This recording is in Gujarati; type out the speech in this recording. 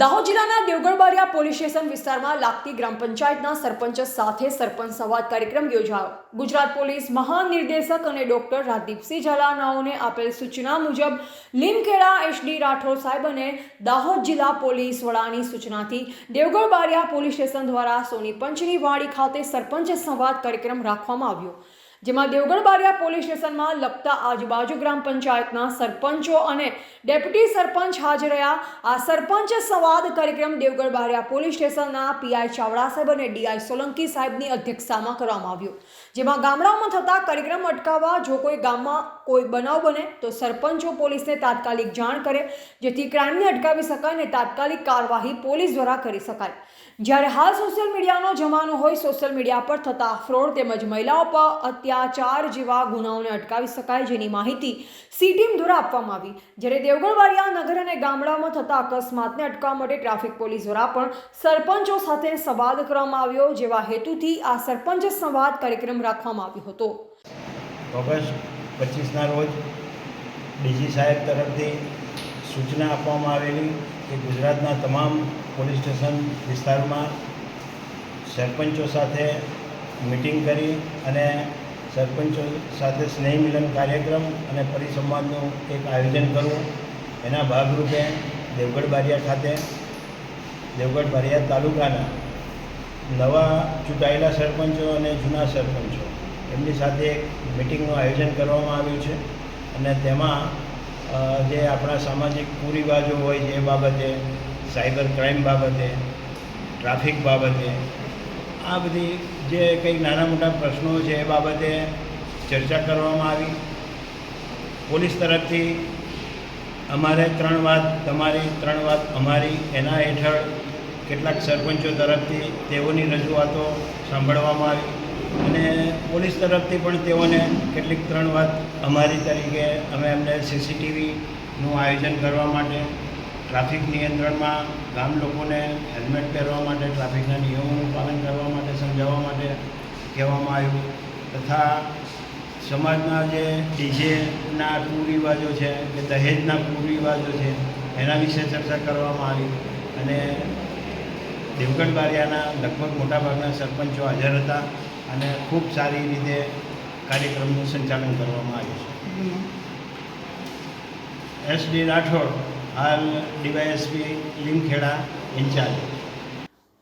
દાહોદ જિલ્લાના દેવગઢબારિયા પોલીસ સ્ટેશન વિસ્તારમાં લાગતી ગ્રામ પંચાયતના સરપંચ સાથે સરપંચ સંવાદ કાર્યક્રમ યોજાયો. ગુજરાત પોલીસ મહાનિર્દેશક અને ડોક્ટર રાજદીપસિંહ ઝાલાનાઓને આપેલ સૂચના મુજબ લીમખેડા એસડી રાઠોડ સાહેબ અને દાહોદ જિલ્લા પોલીસ વડાની સૂચનાથી દેવગઢબારિયા પોલીસ સ્ટેશન દ્વારા સોની પંચની વાડી ખાતે સરપંચ સંવાદ કાર્યક્રમ રાખવામાં આવ્યો. જેમાં દેવગઢ બારિયા પોલીસ સ્ટેશનમાં લગતા આજુબાજુ ગ્રામ પંચાયતના સરપંચો અને ડેપ્યુટી સરપંચ હાજર રહ્યા. આ સરપંચ સંવાદ કાર્યક્રમ દેવગઢ બારિયા પોલીસ સ્ટેશનના પીઆઈ ચાવડા સાહેબ અને ડીઆઈ સોલંકી સાહેબની અધ્યક્ષતામાં કરવામાં આવ્યો. જેમાં ગામડાઓમાં થતા કાર્યક્રમ અટકાવવા જો કોઈ ગામમાં કોઈ બનાવ બને તો સરપંચો પોલીસને તાત્કાલિક જાણ કરે, જેથી ક્રાઇમને અટકાવી શકાય અને તાત્કાલિક કાર્યવાહી પોલીસ દ્વારા કરી શકાય. જ્યારે હાલ સોશિયલ મીડિયાનો જમાનો હોય, સોશિયલ મીડિયા પર થતા ફ્રોડ તેમજ મહિલાઓ પર અત્યાચાર જેવા ગુનાઓને અટકાવી શકાય જેની માહિતી સી ટીમ દ્વારા આપવામાં આવી. જ્યારે દેવગઢ વાડિયા નગર અને ગામડામાં થતા અકસ્માતને અટકાવવા માટે ટ્રાફિક પોલીસ દ્વારા પણ સરપંચો સાથે સંવાદ કરવામાં આવ્યો, જેવા હેતુથી આ સરપંચ સંવાદ કાર્યક્રમ રાખવામાં આવ્યો હતો. ઓગસ્ટ પચીસના રોજ ડીજી સાહેબ તરફથી સૂચના આપવામાં આવેલી કે ગુજરાતના તમામ પોલીસ સ્ટેશન વિસ્તારમાં સરપંચો સાથે મિટિંગ કરી અને સરપંચો સાથે સ્નેહ મિલન કાર્યક્રમ અને પરિસંવાદનું એક આયોજન કરવું. એના ભાગરૂપે દેવગઢ બારિયા ખાતે, દેવગઢ બારિયા તાલુકાના નવા ચૂંટાયેલા સરપંચો અને જૂના સરપંચો, એમની સાથે એક મિટિંગનું આયોજન કરવામાં આવ્યું છે. અને તેમાં જે આપણા સામાજિક કુરિવાજો હોય, જે બાબતે, સાયબર ક્રાઇમ બાબતે, ટ્રાફિક બાબતે આ બધી જે કંઈક નાના મોટા પ્રશ્નો છે એ બાબતે ચર્ચા કરવામાં આવી. પોલીસ તરફથી અમારે ત્રણ વાત, તમારી ત્રણ વાત, અમારી, એના હેઠળ કેટલાક સરપંચો તરફથી તેઓની રજૂઆતો સાંભળવામાં આવી. અને પોલીસ તરફથી પણ તેઓને કેટલીક ત્રણ વાત અમારી તરીકે અમે એમને સીસીટીવીનું આયોજન કરવા માટે, ટ્રાફિક નિયંત્રણમાં ગામ લોકોને હેલ્મેટ પહેરવા માટે ટ્રાફિકના નિયમોનું પાલન કરવા સમજાવવા માટે કહેવામાં આવ્યું. તથા સમાજના જે ડીજેના કુરિવાજો છે કે દહેજના કુરિવાજો છે, એના વિશે ચર્ચા કરવામાં આવી અને દેવગઢ બારિયાના લગભગ મોટાભાગના સરપંચો હાજર હતા અને ખૂબ સારી રીતે કાર્યક્રમનું સંચાલન કરવામાં આવ્યું છે. એસ ડી રાઠોડ, હાલ DySP Limkheda incharge.